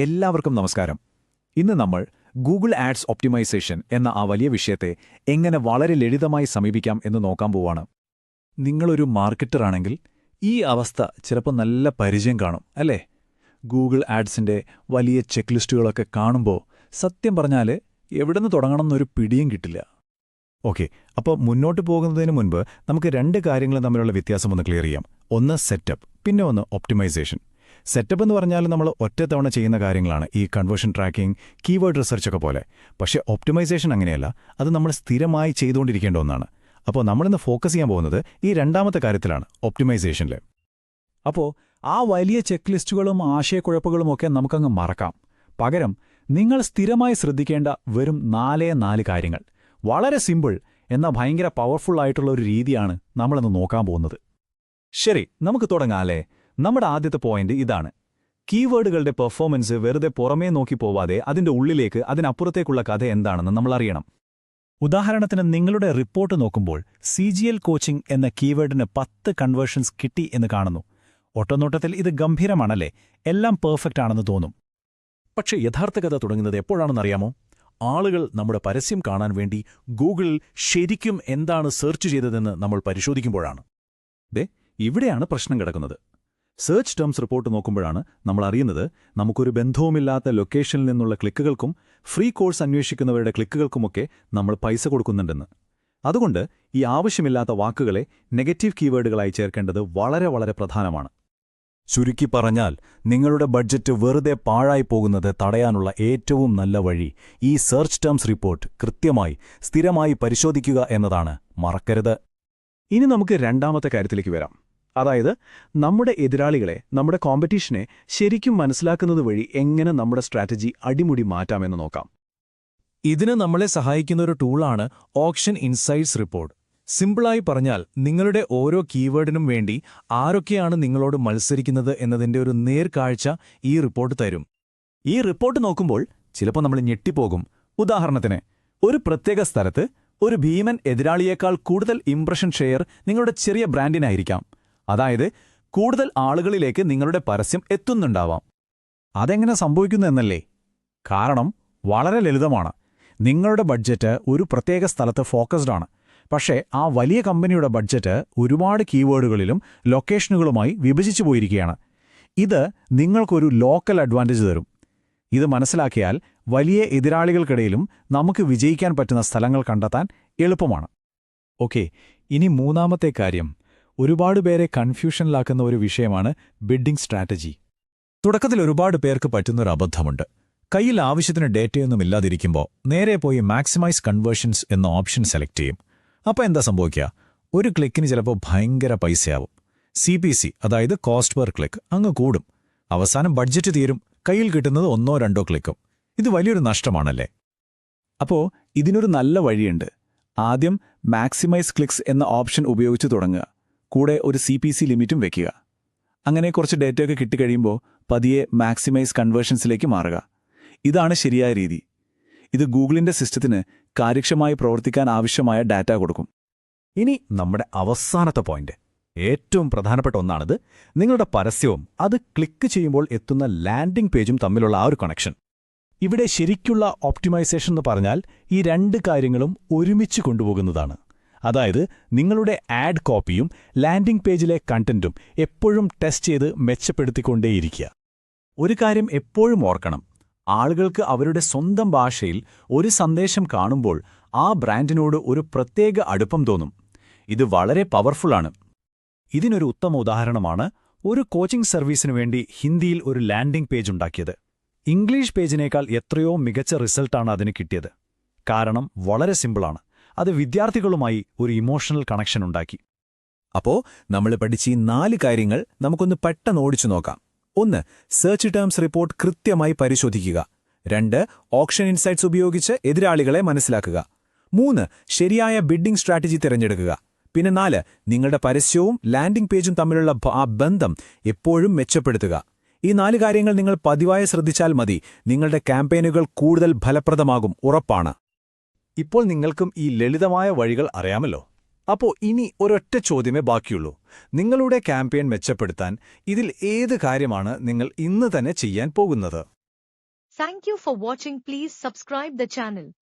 എല്ലാവർക്കും നമസ്കാരം. ഇന്ന് നമ്മൾ ഗൂഗിൾ ആഡ്സ് ഒപ്റ്റിമൈസേഷൻ എന്ന ആ വലിയ വിഷയത്തെ എങ്ങനെ വളരെ ലളിതമായി സമീപിക്കാം എന്ന് നോക്കാൻ പോവാണ്. നിങ്ങളൊരു മാർക്കറ്ററാണെങ്കിൽ ഈ അവസ്ഥ ചിലപ്പോൾ നല്ല പരിചയം കാണും അല്ലേ? ഗൂഗിൾ ആഡ്സിന്റെ വലിയ ചെക്ക് ലിസ്റ്റുകളൊക്കെ കാണുമ്പോൾ സത്യം പറഞ്ഞാൽ എവിടുന്ന് തുടങ്ങണമെന്നൊരു പിടിയും കിട്ടില്ല. ഓക്കെ അപ്പോൾ മുന്നോട്ട് പോകുന്നതിന് മുൻപ് നമുക്ക് രണ്ട് കാര്യങ്ങൾ തമ്മിലുള്ള വ്യത്യാസം ഒന്ന് ക്ലിയർ ചെയ്യാം. ഒന്ന് സെറ്റപ്പ് പിന്നെ ഒന്ന് ഒപ്റ്റിമൈസേഷൻ സെറ്റപ്പ് എന്ന് പറഞ്ഞാൽ നമ്മൾ ഒറ്റത്തവണ ചെയ്യുന്ന കാര്യങ്ങളാണ്. ഈ കൺവേർഷൻ ട്രാക്കിംഗ് കീവേഡ് റിസർച്ച് ഒക്കെ പോലെ. പക്ഷേ ഒപ്റ്റിമൈസേഷൻ അങ്ങനെയല്ല. അത് നമ്മൾ സ്ഥിരമായി ചെയ്തുകൊണ്ടിരിക്കേണ്ട ഒന്നാണ്. അപ്പോൾ നമ്മളിന്ന് ഫോക്കസ് ചെയ്യാൻ പോകുന്നത് ഈ രണ്ടാമത്തെ കാര്യത്തിലാണ് ഒപ്റ്റിമൈസേഷനിൽ അപ്പോൾ ആ വലിയ ചെക്ക് ലിസ്റ്റുകളും ഒക്കെ നമുക്കങ്ങ് മറക്കാം. പകരം നിങ്ങൾ സ്ഥിരമായി ശ്രദ്ധിക്കേണ്ട വെറും നാലേ നാല് കാര്യങ്ങൾ. വളരെ സിമ്പിൾ എന്നാൽ ഭയങ്കര പവർഫുൾ ആയിട്ടുള്ള ഒരു രീതിയാണ് നമ്മളിന്ന് നോക്കാൻ പോകുന്നത്. ശരി നമുക്ക് തുടങ്ങാല്ലേ നമ്മുടെ ആദ്യത്തെ പോയിന്റ് ഇതാണ്. കീവേഡുകളുടെ പെർഫോമൻസ് വെറുതെ പുറമേ നോക്കി പോവാതെ അതിന്റെ ഉള്ളിലേക്ക് അതിനപ്പുറത്തേക്കുള്ള കഥ എന്താണെന്ന് നമ്മൾ അറിയണം. ഉദാഹരണത്തിന് നിങ്ങളുടെ റിപ്പോർട്ട് നോക്കുമ്പോൾ സി ജി എൽ കോച്ചിംഗ് എന്ന കീവേഡിന് പത്ത് കൺവേർഷൻസ് കിട്ടി എന്ന് കാണുന്നു. ഒട്ടനോട്ടത്തിൽ ഇത് ഗംഭീരമാണല്ലേ? എല്ലാം പെർഫെക്റ്റ് ആണെന്ന് തോന്നും. പക്ഷേ യഥാർത്ഥ കഥ തുടങ്ങുന്നത് എപ്പോഴാണെന്നറിയാമോ? ആളുകൾ നമ്മുടെ പരസ്യം കാണാൻ വേണ്ടി ഗൂഗിളിൽ ശരിക്കും എന്താണ് സെർച്ച് ചെയ്തതെന്ന് നമ്മൾ പരിശോധിക്കുമ്പോഴാണ്. ദേ ഇവിടെയാണ് പ്രശ്നം കിടക്കുന്നത്. സെർച്ച് ടേംസ് റിപ്പോർട്ട് നോക്കുമ്പോഴാണ് നമ്മൾ അറിയുന്നത് നമുക്കൊരു ബന്ധവുമില്ലാത്ത ലൊക്കേഷനിൽ നിന്നുള്ള ക്ലിക്കുകൾക്കും ഫ്രീ കോഴ്സ് അന്വേഷിക്കുന്നവരുടെ ക്ലിക്കുകൾക്കുമൊക്കെ നമ്മൾ പൈസ കൊടുക്കുന്നുണ്ടെന്ന്. അതുകൊണ്ട് ഈ ആവശ്യമില്ലാത്ത വാക്കുകളെ നെഗറ്റീവ് കീവേഡുകളായി ചേർക്കേണ്ടത് വളരെ വളരെ പ്രധാനമാണ്. ചുരുക്കി പറഞ്ഞാൽ നിങ്ങളുടെ ബഡ്ജറ്റ് വെറുതെ പാഴായി പോകുന്നത് തടയാനുള്ള ഏറ്റവും നല്ല വഴി ഈ സെർച്ച് ടേംസ് റിപ്പോർട്ട് കൃത്യമായി സ്ഥിരമായി പരിശോധിക്കുക എന്നതാണ്. മറക്കരുത്. ഇനി നമുക്ക് രണ്ടാമത്തെ കാര്യത്തിലേക്ക് വരാം. അതായത് നമ്മുടെ എതിരാളികളെ നമ്മുടെ കോമ്പറ്റീഷനെ ശരിക്കും മനസ്സിലാക്കുന്നത് വഴി എങ്ങനെ നമ്മുടെ സ്ട്രാറ്റജി അടിമുടി മാറ്റാമെന്ന് നോക്കാം. ഇതിന് നമ്മളെ സഹായിക്കുന്ന ഒരു ടൂളാണ് ഓപ്ഷൻ ഇൻസൈറ്റ്സ് റിപ്പോർട്ട് സിമ്പിളായി പറഞ്ഞാൽ നിങ്ങളുടെ ഓരോ കീവേഡിനും വേണ്ടി ആരൊക്കെയാണ് നിങ്ങളോട് മത്സരിക്കുന്നത് എന്നതിന്റെ ഒരു നേർക്കാഴ്ച ഈ റിപ്പോർട്ട് തരും. ഈ റിപ്പോർട്ട് നോക്കുമ്പോൾ ചിലപ്പോൾ നമ്മൾ ഞെട്ടിപ്പോകും. ഉദാഹരണത്തിന് ഒരു പ്രത്യേക സ്ഥലത്ത് ഒരു ഭീമൻ എതിരാളിയേക്കാൾ കൂടുതൽ ഇംപ്രഷൻ ഷെയർ നിങ്ങളുടെ ചെറിയ ബ്രാൻഡിനായിരിക്കാം അതായത് കൂടുതൽ ആളുകളിലേക്ക് നിങ്ങളുടെ പരസ്യം എത്തുന്നുണ്ടാവാം. അതെങ്ങനെ സംഭവിക്കുന്നു എന്നല്ലേ? കാരണം വളരെ ലളിതമാണ്. നിങ്ങളുടെ ബഡ്ജറ്റ് ഒരു പ്രത്യേക സ്ഥലത്ത് ഫോക്കസ്ഡ് ആണ്. പക്ഷേ ആ വലിയ കമ്പനിയുടെ ബഡ്ജറ്റ് ഒരുപാട് കീവേഡുകളിലും ലൊക്കേഷനുകളുമായി വിഭജിച്ചു പോയിരിക്കുകയാണ്. ഇത് നിങ്ങൾക്കൊരു ലോക്കൽ അഡ്വാന്റേജ് തരും. ഇത് മനസ്സിലാക്കിയാൽ വലിയ എതിരാളികൾക്കിടയിലും നമുക്ക് വിജയിക്കാൻ പറ്റുന്ന സ്ഥലങ്ങൾ കണ്ടെത്താൻ എളുപ്പമാണ്. ഓക്കെ ഇനി മൂന്നാമത്തെ കാര്യം. ഒരുപാട് പേരെ കൺഫ്യൂഷനിലാക്കുന്ന ഒരു വിഷയമാണ് ബിഡിംഗ് സ്ട്രാറ്റജി. തുടക്കത്തിൽ ഒരുപാട് പേർക്ക് പറ്റുന്നൊരു അബദ്ധമുണ്ട്. കയ്യിൽ ആവശ്യത്തിന് ഡേറ്റയൊന്നും ഇല്ലാതിരിക്കുമ്പോൾ നേരെ പോയി മാക്സിമൈസ് കൺവേർഷൻസ് എന്ന ഓപ്ഷൻ സെലക്ട് ചെയ്യും. അപ്പോൾ എന്താ സംഭവിക്കുക? ഒരു ക്ലിക്കിന് ചിലപ്പോൾ ഭയങ്കര പൈസയാവും. സി പി സി അതായത് കോസ്റ്റ് പെർ ക്ലിക്ക് അങ്ങ് കൂടും. അവസാനം ബഡ്ജറ്റ് തീരും കയ്യിൽ കിട്ടുന്നത് ഒന്നോ രണ്ടോ ക്ലിക്കും. ഇത് വലിയൊരു നഷ്ടമാണല്ലേ? അപ്പോൾ ഇതിനൊരു നല്ല വഴിയുണ്ട്. ആദ്യം മാക്സിമൈസ് ക്ലിക്സ് എന്ന ഓപ്ഷൻ ഉപയോഗിച്ച് തുടങ്ങുക. കൂടെ ഒരു സി പി സി ലിമിറ്റും വെക്കുക. അങ്ങനെ കുറച്ച് ഡേറ്റയൊക്കെ കിട്ടിക്കഴിയുമ്പോൾ പതിയെ മാക്സിമൈസ് കൺവേർഷൻസിലേക്ക് മാറുക. ഇതാണ് ശരിയായ രീതി. ഇത് ഗൂഗിളിന്റെ സിസ്റ്റത്തിന് കാര്യക്ഷമമായി പ്രവർത്തിക്കാൻ ആവശ്യമായ ഡാറ്റ കൊടുക്കും. ഇനി നമ്മുടെ അവസാനത്തെ പോയിന്റ്. ഏറ്റവും പ്രധാനപ്പെട്ട ഒന്നാണിത്. നിങ്ങളുടെ പരസ്യവും അത് ക്ലിക്ക് ചെയ്യുമ്പോൾ എത്തുന്ന ലാൻഡിംഗ് പേജും തമ്മിലുള്ള ആ ഒരു കണക്ഷൻ. ഇവിടെ ശരിക്കുള്ള ഓപ്റ്റിമൈസേഷൻ എന്ന് പറഞ്ഞാൽ ഈ രണ്ട് കാര്യങ്ങളും ഒരുമിച്ച് കൊണ്ടുപോകുന്നതാണ്. അതായത് നിങ്ങളുടെ ആഡ് കോപ്പിയും ലാൻഡിംഗ് പേജിലെ കണ്ടന്റും എപ്പോഴും ടെസ്റ്റ് ചെയ്ത് മെച്ചപ്പെടുത്തിക്കൊണ്ടേയിരിക്കുക. ഒരു കാര്യം എപ്പോഴും ഓർക്കണം. ആളുകൾക്ക് അവരുടെ സ്വന്തം ഭാഷയിൽ ഒരു സന്ദേശം കാണുമ്പോൾ ആ ബ്രാൻഡിനോട് ഒരു പ്രത്യേക അടുപ്പം തോന്നും. ഇത് വളരെ പവർഫുള്ളാണ് ഇതിനൊരു ഉത്തമ ഉദാഹരണമാണ് ഒരു കോച്ചിംഗ് സർവീസിനു വേണ്ടി ഹിന്ദിയിൽ ഒരു ലാൻഡിംഗ് പേജ് ഉണ്ടാക്കിയത്. ഇംഗ്ലീഷ് പേജിനേക്കാൾ എത്രയോ മികച്ച റിസൾട്ടാണ് അതിന് കിട്ടിയത്. കാരണം വളരെ സിമ്പിളാണ് അത് വിദ്യാർത്ഥികളുമായി ഒരു ഇമോഷണൽ കണക്ഷൻ ഉണ്ടാക്കി. അപ്പോ നമ്മൾ പഠിച്ച ഈ നാല് കാര്യങ്ങൾ നമുക്കൊന്ന് പെട്ടെന്ന് ഓടിച്ചു നോക്കാം. ഒന്ന് സെർച്ച് ടേംസ് റിപ്പോർട്ട് കൃത്യമായി പരിശോധിക്കുക. രണ്ട് ഓപ്ഷൻ ഇൻസൈറ്റ്സ് ഉപയോഗിച്ച് എതിരാളികളെ മനസ്സിലാക്കുക. മൂന്ന് ശരിയായ ബിഡ്ഡിംഗ് സ്ട്രാറ്റജി തിരഞ്ഞെടുക്കുക. പിന്നെ നാല് നിങ്ങളുടെ പരസ്യവും ലാൻഡിംഗ് പേജും തമ്മിലുള്ള ആ ബന്ധം എപ്പോഴും മെച്ചപ്പെടുത്തുക. ഈ നാല് കാര്യങ്ങൾ നിങ്ങൾ പതിവായി ശ്രദ്ധിച്ചാൽ മതി. നിങ്ങളുടെ ക്യാമ്പയിനുകൾ കൂടുതൽ ഫലപ്രദമാകും ഉറപ്പാണ്. ഇപ്പോൾ നിങ്ങൾക്കും ഈ ലളിതമായ വഴികൾ അറിയാമല്ലോ. അപ്പോൾ ഇനി ഒരൊറ്റ ചോദ്യമേ ബാക്കിയുള്ളൂ. നിങ്ങളുടെ ക്യാമ്പയിൻ മെച്ചപ്പെടുത്താൻ ഇതിൽ ഏത് കാര്യമാണ് നിങ്ങൾ ഇന്ന് തന്നെ ചെയ്യാൻ പോകുന്നത്? Thank you for watching Please subscribe the channel.